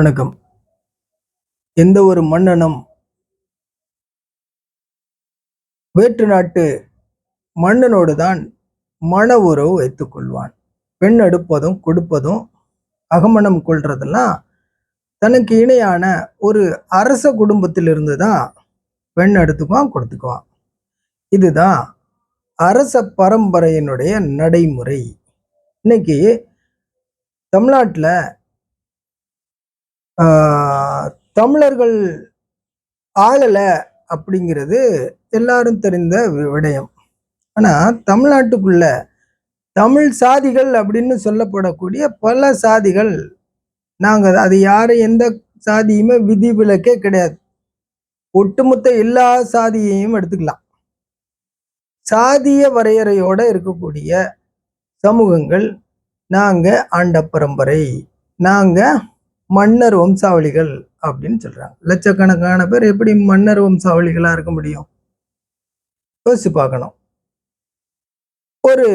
வணக்கம். எந்த ஒரு மன்னனும் வேற்று நாட்டு மன்னனோடு தான் மன உறவு வைத்துக் கொள்வான். பெண் எடுப்பதும் கொடுப்பதும் அகமணம் கொள்றதெல்லாம் தனக்கு இணையான ஒரு அரச குடும்பத்திலிருந்து தான் பெண் எடுத்துக்குவான் கொடுத்துக்குவான். இதுதான் அரச பரம்பரையினுடைய நடைமுறை. இன்னைக்கு தமிழ்நாட்டில் தமிழர்கள் ஆளலை அப்படிங்கிறது எல்லாரும் தெரிந்த விடயம். ஆனால் தமிழ்நாட்டுக்குள்ள தமிழ் சாதிகள் அப்படின்னு சொல்லப்படக்கூடிய பல சாதிகள் நாங்கள் அது யார் எந்த சாதியுமே விதி விலக்கே கிடையாது. ஒட்டுமொத்த எல்லா சாதியையும் எடுத்துக்கலாம். சாதிய வரையறையோட இருக்கக்கூடிய சமூகங்கள் நாங்கள் ஆண்ட பரம்பரை நாங்கள் மன்னர் வம்சாவளிகள் அப்படின்னு சொல்றாங்க. லட்சக்கணக்கான பேர் எப்படி மன்னர் வம்சாவளிகளா இருக்க முடியும்? யோசிச்சு பார்க்கணும். ஒரு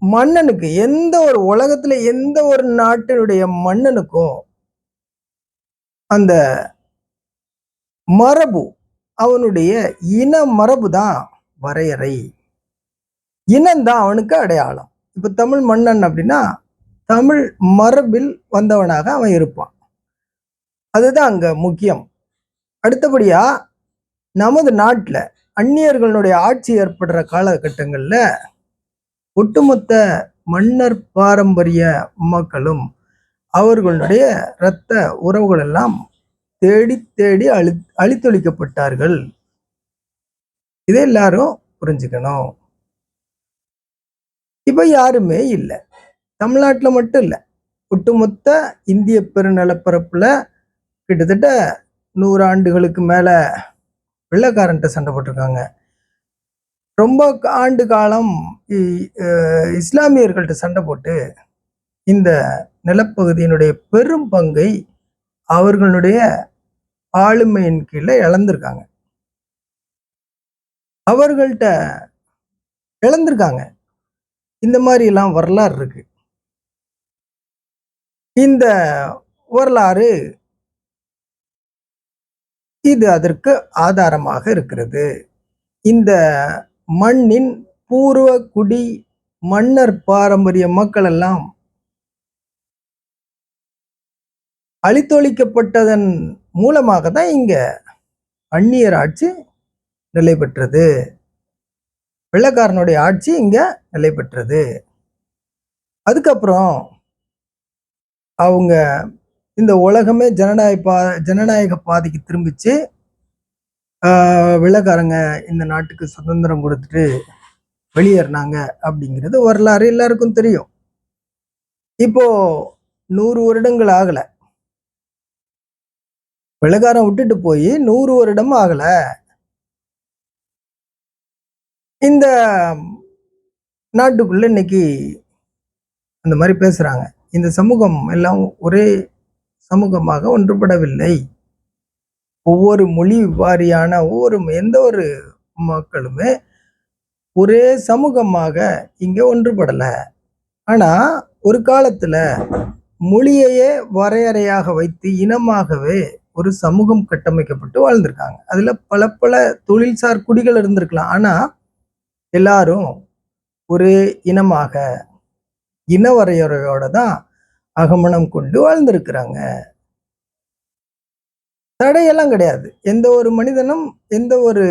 மன்னனுக்கு எந்த ஒரு உலகத்துல எந்த ஒரு நாட்டினுடைய மன்னனுக்கும் அந்த மரபு அவனுடைய இன மரபு தான் வரையறை. இனம்தான் அவனுக்கு அடையாளம். இப்ப தமிழ் மன்னன் அப்படின்னா தமிழ் மரபில் வந்தவனாக அவன் இருப்பான். அதுதான் அங்க முக்கியம். அடுத்தபடியா நமது நாட்டில் அந்நியர்களுடைய ஆட்சி ஏற்படுற காலகட்டங்களில் ஒட்டுமொத்த மன்னர் பாரம்பரிய மக்களும் அவர்களுடைய இரத்த உறவுகள் எல்லாம் தேடி தேடி அழி அழித்தொழிக்கப்பட்டார்கள். இதை எல்லாரும் புரிஞ்சுக்கணும். இப்போ யாருமே இல்லை. தமிழ்நாட்டில் மட்டும் இல்லை ஒட்டுமொத்த இந்திய பெருநிலப்பரப்பில் கிட்டத்தட்ட நூறு ஆண்டுகளுக்கு மேலே வெள்ளக்காரன்ட்ட சண்டை போட்டிருக்காங்க. ரொம்ப ஆண்டு காலம் இ- இஸ்லாமியர்கள்ட்ட சண்டை போட்டு இந்த நிலப்பகுதியினுடைய பெரும் பங்கை அவர்களுடைய ஆளுமையின் கீழே இழந்திருக்காங்க. அவர்கள்ட்ட இழந்திருக்காங்க. இந்த மாதிரி எல்லாம் வரலாறு இருக்கு. இந்த வரலாறு இது அதற்கு ஆதாரமாக இருக்கிறது. இந்த மண்ணின் பூர்வ குடி மன்னர் பாரம்பரிய மக்கள் எல்லாம் அழித்தொழிக்கப்பட்டதன் மூலமாக தான் இங்க அந்நியர் ஆட்சி நிலை பெற்றது. வெள்ளக்காரனுடைய ஆட்சி இங்க நிலை பெற்றது. அதுக்கப்புறம் அவங்க இந்த உலகமே ஜனநாயக பா ஜனநாயக பாதைக்கு திரும்பிச்சு விளக்காரங்க இந்த நாட்டுக்கு சுதந்திரம் கொடுத்துட்டு வெளியேறினாங்க அப்படிங்கிறது வரலாறு எல்லாருக்கும் தெரியும். இப்போ நூறு வருடங்கள் ஆகல. வெள்ளைக்காரன் விட்டுட்டு போய் நூறு வருடம் ஆகல. இந்த நாட்டுக்குள்ள இன்னைக்கு அந்த மாதிரி பேசுறாங்க. இந்த சமூகம் எல்லாம் ஒரே சமூகமாக ஒன்றுபடவில்லை. ஒவ்வொரு மொழி வாரியான ஒவ்வொரு எந்த ஒரு மக்களுமே ஒரே சமூகமாக இங்கே ஒன்றுபடலை. ஆனால் ஒரு காலத்தில் மொழியையே வரையறையாக வைத்து இனமாகவே ஒரு சமூகம் கட்டமைக்கப்பட்டு வாழ்ந்திருக்காங்க. அதில் பல பல தொழில்சார் குடிகள் இருந்திருக்கலாம். ஆனால் எல்லாரும் ஒரே இனமாக இனவரையறையோட தான் அகமணம் கொண்டு வாழ்ந்திருக்கிறாங்க. தடையெல்லாம் கிடையாது. எந்த ஒரு மனிதனும் எந்த ஒரு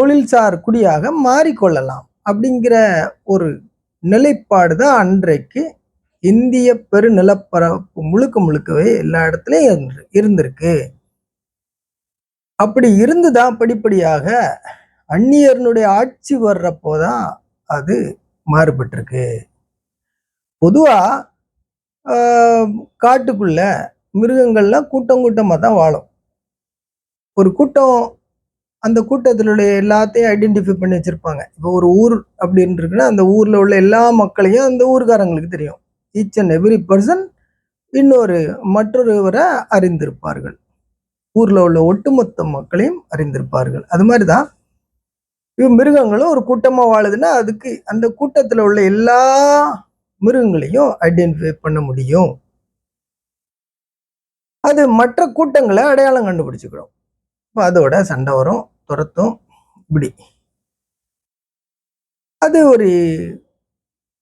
தொழில்சார் குடியாக மாறிக்கொள்ளலாம் அப்படிங்கிற ஒரு நிலைப்பாடு தான் அன்றைக்கு இந்திய பெருநிலப்பரப்பு முழுக்க முழுக்கவே எல்லா இடத்துலையும் இருந்து- இருந்திருக்கு. அப்படி இருந்துதான் படிப்படியாக அந்நியர்னுடைய ஆட்சி வர்றப்போ தான் அது மாறுபட்டிருக்கு. பொதுவாக காட்டுக்குள்ள மிருகங்கள்லாம் கூட்டம் கூட்டமாக தான் வாழும். ஒரு கூட்டம் அந்த கூட்டத்தினுடைய எல்லாத்தையும் ஐடென்டிஃபை பண்ணி வச்சுருப்பாங்க. இப்போ ஒரு ஊர் அப்படின்னு இருக்குன்னா அந்த ஊரில் உள்ள எல்லா மக்களையும் அந்த ஊர்காரங்களுக்கு தெரியும். ஈச் அண்ட் எவ்ரி பர்சன் இன்னொரு மற்றொருவரை அறிந்திருப்பார்கள். ஊரில் உள்ள ஒட்டுமொத்த மக்களையும் அறிந்திருப்பார்கள். அது மாதிரி தான் இவ் மிருகங்களும் ஒரு கூட்டமாக வாழுதுன்னா அதுக்கு அந்த கூட்டத்தில் உள்ள எல்லா மிருகங்களையும் ஐடென்டிஃபை பண்ண முடியும். அது மற்ற கூட்டங்களை அடையாளம் கண்டுபிடிச்சுக்கிறோம். இப்போ அதோட சண்டை வரும் துரத்தும் இப்படி. அது ஒரு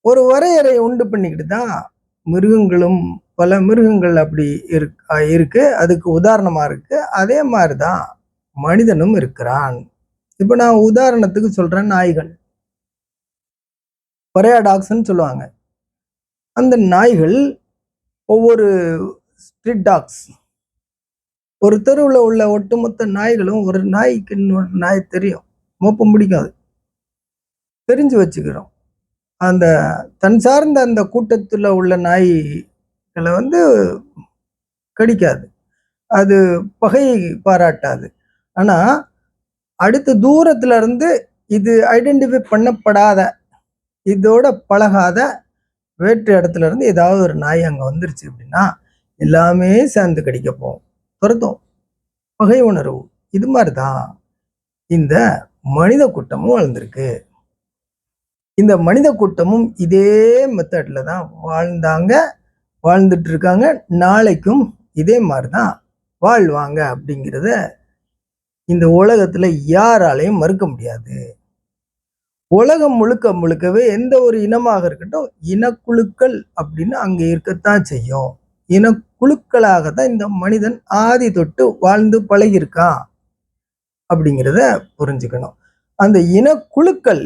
ஒரு வரையறை உண்டு பண்ணிக்கிட்டு தான் மிருகங்களும் பல மிருகங்கள் அப்படி இருக் இருக்கு. அதுக்கு உதாரணமாக இருக்கு. அதே மாதிரி தான் மனிதனும் இருக்கிறான். இப்போ நான் உதாரணத்துக்கு சொல்கிறேன் நாய்கள். பரையாடாக்ஸ்ன்னு சொல்லுவாங்க. அந்த நாய்கள் ஒவ்வொரு ஸ்ட்ரீட் டாக்ஸ் ஒரு தெருவில் உள்ள ஒட்டுமொத்த நாய்களும் ஒரு நாய்க்கு இன்னொரு நாய் தெரியும். மோப்பம் பிடிக்காது. தெரிஞ்சு வச்சுக்கிறோம். அந்த தன் சார்ந்த அந்த கூட்டத்தில் உள்ள நாய்களை வந்து கடிக்காது. அது பகை பாராட்டாது. ஆனால் அடுத்த தூரத்துல இருந்து இது ஐடென்டிஃபை பண்ணப்படாத இதோட பழகாத வேற்று இடத்துல இருந்து ஏதாவது ஒரு நாய் அங்கே வந்துருச்சு அப்படின்னா எல்லாமே சேர்ந்து கடிக்க போகும் துரத்தும். பகை உணர்வு. இது மாதிரி தான் இந்த மனித கூட்டமும் வளர்ந்துருக்கு. இந்த மனித கூட்டமும் இதே மெத்தடில் தான் வாழ்ந்தாங்க வாழ்ந்துட்டு இருக்காங்க நாளைக்கும் இதே மாதிரி தான் வாழ்வாங்க அப்படிங்கிறத இந்த உலகத்தில் யாராலையும் மறுக்க முடியாது. உலகம் முழுக்க முழுக்கவே எந்த ஒரு இனமாக இருக்கட்டும் இனக்குழுக்கள் அப்படின்னு அங்கே இருக்கத்தான் செய்யும். இனக்குழுக்களாக தான் இந்த மனிதன் ஆதி தொட்டு வாழ்ந்து பழகியிருக்கான் அப்படிங்கிறத புரிஞ்சுக்கணும். அந்த இனக்குழுக்கள்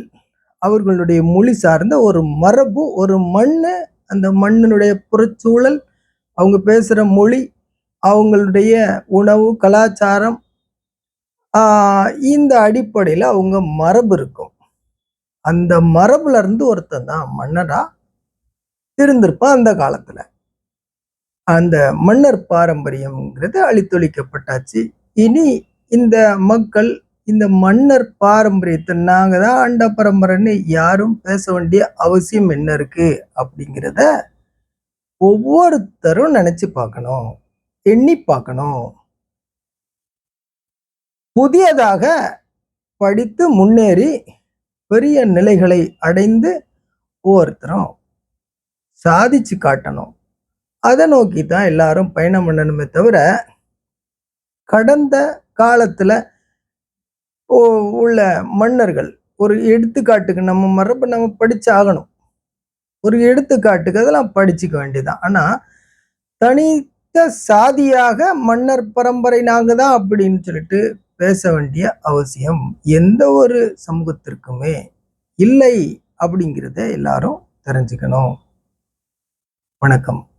அவர்களுடைய மொழி சார்ந்த ஒரு மரபு ஒரு மண்ணு அந்த மண்ணினுடைய புறச்சூழல் அவங்க பேசுகிற மொழி அவங்களுடைய உணவு கலாச்சாரம் இந்த அடிப்படையில் அவங்க மரபு இருக்கும். அந்த மரபுல இருந்து ஒருத்தன் தான் மன்னரா இருந்திருப்பான் அந்த காலத்துல. அந்த மன்னர் பாரம்பரியம்ங்கிறது அழித்தொழிக்கப்பட்டாச்சு. இனி இந்த மக்கள் இந்த மன்னர் பாரம்பரியத்தை நாங்க தான் அண்ட பரம்பரைன்னு யாரும் பேச வேண்டிய அவசியம் என்ன இருக்கு அப்படிங்கிறத ஒவ்வொருத்தரும் நினைச்சு பார்க்கணும் எண்ணி பார்க்கணும். புதியதாக படித்து முன்னேறி பெரிய நிலைகளை அடைந்து ஒவ்வொருத்தரும் சாதிச்சு காட்டணும். அதை நோக்கி தான் எல்லாரும் பயணம் பண்ணணுமே தவிர கடந்த காலத்தில் உள்ள மன்னர்கள் ஒரு எடுத்துக்காட்டுக்கு நம்ம மரபு நம்ம படித்து ஆகணும் ஒரு எடுத்துக்காட்டுக்கு அதெல்லாம் படிச்சுக்க வேண்டியதுதான். ஆனால் தனித்த சாதியாக மன்னர் பரம்பரை நாங்கள் தான் அப்படின்னு சொல்லிட்டு பேச வேண்டிய அவசியம் எந்த ஒரு சமூகத்திற்குமே இல்லை அப்படிங்கிறத எல்லாரும் தெரிஞ்சுக்கணும். வணக்கம்.